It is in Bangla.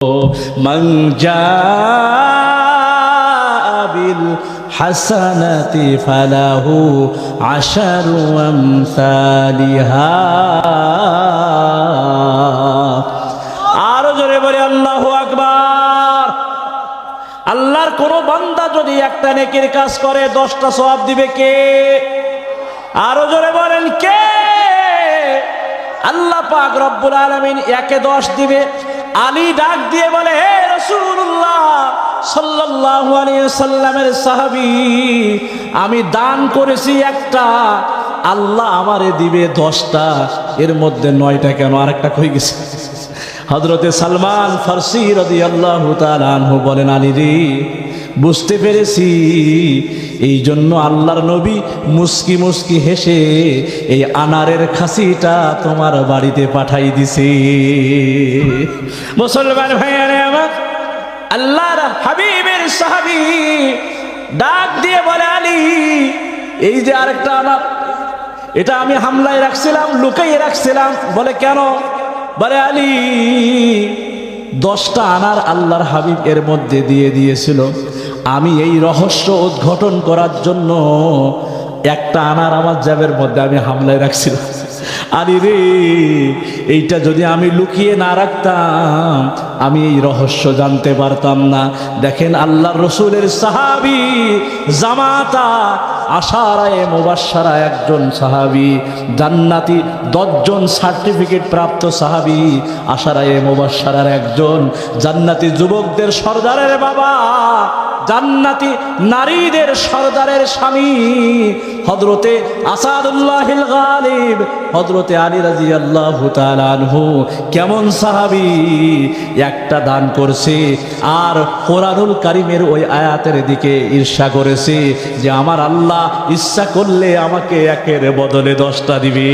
من جاء بالحسنة فله عشر أمثالها আরো জোরে বলে আল্লাহু আকবার আল্লাহর কোন বান্দা যদি একটা নেকির কাজ করে দশটা সওয়াব দিবে কে আরো জোরে বলেন কে আল্লাহ পাক রব্বুল আলামিন একে দশ দিবে আলী ডাক দিয়ে বলে, হে রসুল্লাহ সাল্লাহু আলিয়াল্লামের সাহাবি, আমি দান করেছি একটা। আল্লাহ আমারে দিবে দশটা, এর মধ্যে নয়টা কেন? আর একটা হয়ে গেছে? হজরতে সালমান ফার্সি রদি আল্লাহ তালু বলেন, আলী বুঝতে পেরেছি। এই জন্য আল্লাহর নবী মুস্কি মুস্কি হেসে এই আনারের খাসিটা তোমার বাড়িতে পাঠাই দিছে। মুসলমান ভাইয়ারে আমার, আল্লাহর হাবিবের সাহাবি ডাক দিয়ে বলে, আলী, এই যে আরেকটা আনার, এটা আমি হামলায় রাখছিলাম, লুকাইয়ে রাখছিলাম। বলে, কেন? বলে, আলী, দশটা আনার আল্লাহর হাবিব এর মধ্যে দিয়ে দিয়েছিল। আমি এই রহস্য উদ্ঘাটন করার জন্য একটা আনার আমার জ্যাবের মধ্যে আমি হামলায় রাখছিলাম। আরে রে, এইটা যদি আমি লুকিয়ে না রাখতাম, আমি এই রহস্য জানতে পারতাম না। দেখেন আল্লাহ রসুলের সাহাবি জামাতা আশারায় মোবাসারা একজন সাহাবি, জান্নাতি দশজন সার্টিফিকেট প্রাপ্ত সাহাবি আশারায় মোবাসারার একজন। জান্নাতি যুবকদের সর্দারের বাবা, জান্নাতি নারীদের সর্দারের স্বামী হজরতে আসাদুল্লাহিল গালিব হজরতে আলী রাজি আল্লাহ আনহু কেমন সাহাবি? একটা দান করছে আর কোরআনুল কারিমের ওই আয়াতের দিকে ঈর্ষা করেছে যে আমার আল্লাহ ইচ্ছা করলে আমাকে একের বদলে দশটা দিবে।